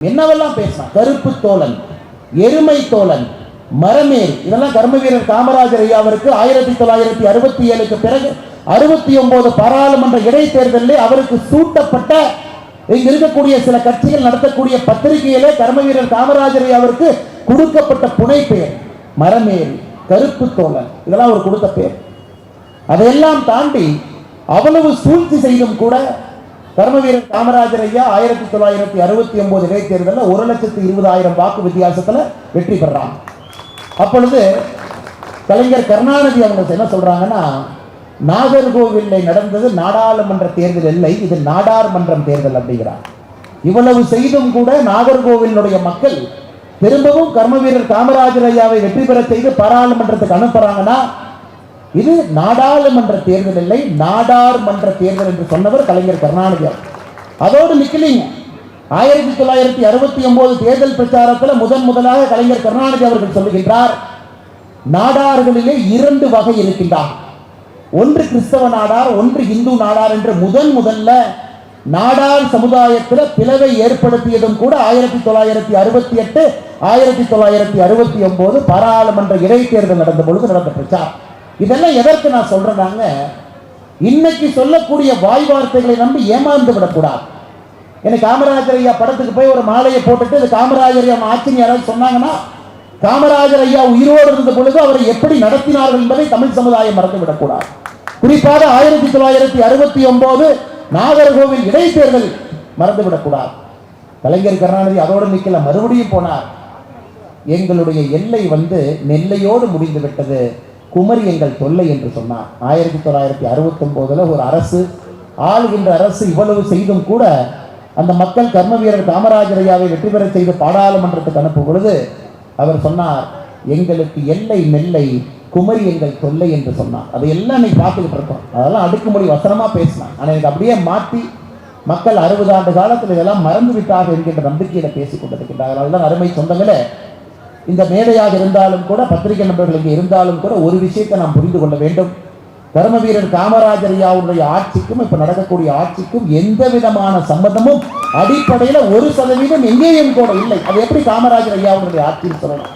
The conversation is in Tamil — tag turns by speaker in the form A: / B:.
A: என்னவெல்லாம் பேசினான் கருப்பு தோழன் எருமை தோழன் மரமேல். இதெல்லாம் கர்ம வீரர் காமராஜர் ஐயா அவருக்கு ஆயிரத்தி தொள்ளாயிரத்தி அறுபத்தி ஏழுக்கு பிறகு அறுபத்தி ஒன்பது பாராளுமன்ற இடைத்தேர்தலில் அவருக்கு சூட்டப்பட்ட இங்க இருக்கக்கூடிய சில கட்சிகள் நடத்தக்கூடிய பத்திரிகையிலே கர்ம வீரர் காமராஜர் ஐயா அவருக்கு கொடுக்கப்பட்ட புனை பெயர் மரமேல் கருப்பு தோழன். இதெல்லாம் அவர் கொடுத்த பெயர். அதையெல்லாம் தாண்டி அவ்வளவு சூழ்ச்சி செய்தும் கூட கர்மவீரன் காமராஜர் ஐயா ஆயிரத்தி தொள்ளாயிரத்தி அறுபத்தி ஒன்பது இடைத்தேர்தலில் ஒரு லட்சத்து இருபதாயிரம் வாக்கு வித்தியாசத்துல வெற்றி பெறாங்க அப்பொழுது கலைஞர் கருணாநிதி அவங்க என்ன சொல்றாங்கன்னா நாகர்கோவிலில் நடந்தது நாடாளுமன்ற தேர்தல் இல்லை இது நாடார் மன்றம் தேர்தல் அப்படிங்கிறார். இவ்வளவு செய்தும் கூட நாகர்கோவிலுடைய மக்கள் திரும்பவும் கர்மவீரர் காமராஜர் ஐயாவை வெற்றி பெற செய்து பாராளுமன்றத்துக்கு அனுப்புறாங்கன்னா இது நாடாளுமன்ற தேர்தல் இல்லை நாடார் மன்ற தேர்தல் என்று சொன்னவர் கலைஞர் கருணாநிதி அதோடு நிக்கலிங்க. ஆயிரத்தி தொள்ளாயிரத்தி அறுபத்தி ஒன்பது தேர்தல் பிரச்சாரத்தில் முதன் முதலாக கலைஞர் கருணாநிதி அவர்கள் சொல்லுகின்றார் நாடார்களிலே இரண்டு வகை இருக்கின்றார் ஒன்று கிறிஸ்தவ நாடார் ஒன்று இந்து நாடார் என்று முதன் முதல்ல நாடார் சமுதாயத்தில் பிளவை ஏற்படுத்தியதும் கூட ஆயிரத்தி தொள்ளாயிரத்தி அறுபத்தி எட்டு ஆயிரத்தி தொள்ளாயிரத்தி அறுபத்தி ஒன்பது பாராளுமன்ற இடைத்தேர்தல் நடந்த பொழுது நடந்த பிரச்சாரம். இதெல்லாம் எதற்கு நான் சொல்றேனாங்க? இன்னைக்கு சொல்லக்கூடிய வாய் வார்த்தைகளை நம்பி ஏமாந்து விடக்கூடாது. எனக்கு காமராஜர் ஐயா படத்துக்கு போய் ஒரு மாலையை போட்டுட்டு இது காமராஜர் ஐயா ஆட்சின்னு யாராவது சொன்னாங்கன்னா காமராஜர் ஐயா உயிரோடு இருந்த பொழுது அவரை எப்படி நடத்தினார்கள் என்பதை தமிழ் சமுதாயம் மறந்து விடக்கூடாது. குறிப்பாக ஆயிரத்தி தொள்ளாயிரத்தி அறுபத்தி ஒன்பது நாகர்கோவில் இடைத்தேர்தல் மறந்து விடக்கூடாது. கலைஞர் கருணாநிதி அதோடு நிக்கல மறுபடியும் போனார். எங்களுடைய எல்லை வந்து நெல்லையோடு முடிந்து விட்டது. குமரி எங்கள் தொல்லை என்று சொன்னார். ஆயிரத்தி தொள்ளாயிரத்தி அறுபத்தி ஒன்பதுல ஒரு அரசு ஆளுகின்ற அரசு இவ்வளவு செய்தும் கூட அந்த மக்கள் கர்ம வீரர் காமராஜர் ஐயாவை வெற்றி பெற செய்து பாராளுமன்றத்துக்கு அனுப்பும் பொழுது அவர் சொன்னார் எங்களுக்கு எல்லை நெல்லை குமரி எங்கள் தொல்லை என்று சொன்னார். அதையெல்லாம் இன்னைக்கு பார்த்துக்கிட்டு இருக்கோம் அதெல்லாம் அடுக்குமொழி வசனமா பேசினான் ஆனால் எனக்கு அப்படியே மாற்றி மக்கள் அறுபது ஆண்டு காலத்தில் இதெல்லாம் மறந்து விட்டார்கள் என்கின்ற நம்பிக்கையில பேசிக் கொண்டிருக்கின்றார்கள். அதுதான் அருமை சொந்தங்களே இந்த மேடையாக இருந்தாலும் கூட பத்திரிகை நண்பர்கள் இங்கே இருந்தாலும் கூட ஒரு விஷயத்தை நாம் புரிந்து கொள்ள வேண்டும். தர்ம வீரர் காமராஜர் ஐயாவுடைய ஆட்சிக்கும் இப்ப நடக்கக்கூடிய ஆட்சிக்கும் எந்த விதமான சம்பந்தமும் அடிப்படையில் ஒரு சதவீதம் எங்கேயும் கூட இல்லை. அது எப்படி காமராஜர் ஐயாவுடைய ஆட்சின்னு சொல்லலாம்?